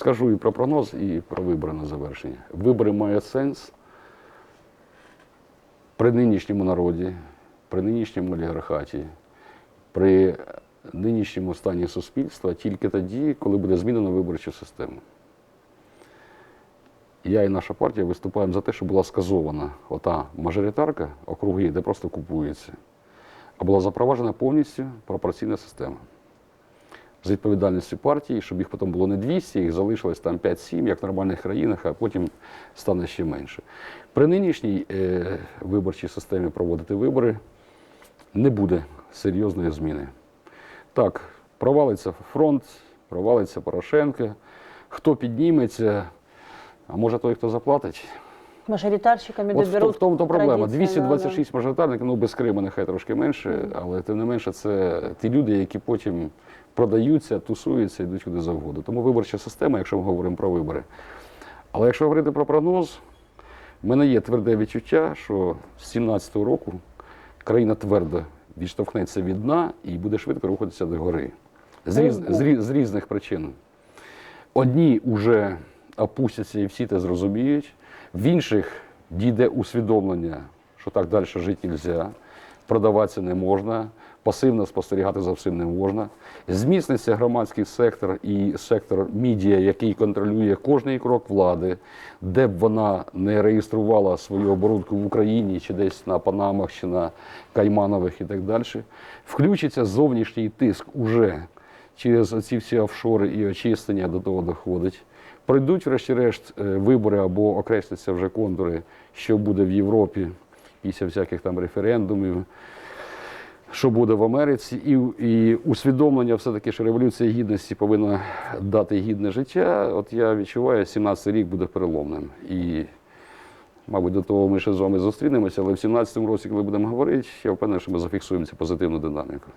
скажу і про прогноз, і про вибори на завершення. Вибори мають сенс при нинішньому народі, при нинішньому олігархаті, при нинішньому стані суспільства тільки тоді, коли буде змінена виборча система. Я і наша партія виступаємо за те, щоб була сказована ота мажоритарка округи, де просто купується, а була запроваджена повністю пропорційна система. З відповідальністю партії, щоб їх потім було не 200, їх залишилось там 5-7, як в нормальних країнах, а потім стане ще менше. При нинішній е, виборчій системі проводити вибори не буде серйозної зміни. Так, провалиться фронт, провалиться Порошенко. Хто підніметься, а може той, хто заплатить? Мажоритарщиками От в, доберуть. в тому то проблема. традиційно, 226 мажоритарників, ну без Криму нехай трошки менше, але тим не менше це ті люди, які потім продаються, тусуються, йдуть куди завгодно. Тому виборча система, якщо ми говоримо про вибори. Але якщо говорити про прогноз, в мене є тверде відчуття, що з 17-го року країна твердо відштовхнеться від дна і буде швидко рухатися до гори. З, різ, з, різ- з різних причин. Одні вже опустяться і всі це зрозуміють, в інших дійде усвідомлення, що так далі жити не можна, продаватися не можна, пасивно спостерігати за всім не можна. Зміцниться громадський сектор і сектор медіа, який контролює кожний крок влади, де б вона не реєструвала свою оборудку в Україні, чи десь на Панамах, чи на Кайманових і так далі. Включиться зовнішній тиск уже через ці всі офшори і очистення до того доходить. Пройдуть, врешті-решт, е, вибори або окресляться вже контури, що буде в Європі після всяких там референдумів, що буде в Америці, і, і усвідомлення все-таки, що революція гідності повинна дати гідне життя. От я відчуваю, 17 рік буде переломним. І, мабуть, до того ми ще з вами зустрінемося, але в 17-му році, коли будемо говорити, я впевнений, що ми зафіксуємо цю позитивну динаміку.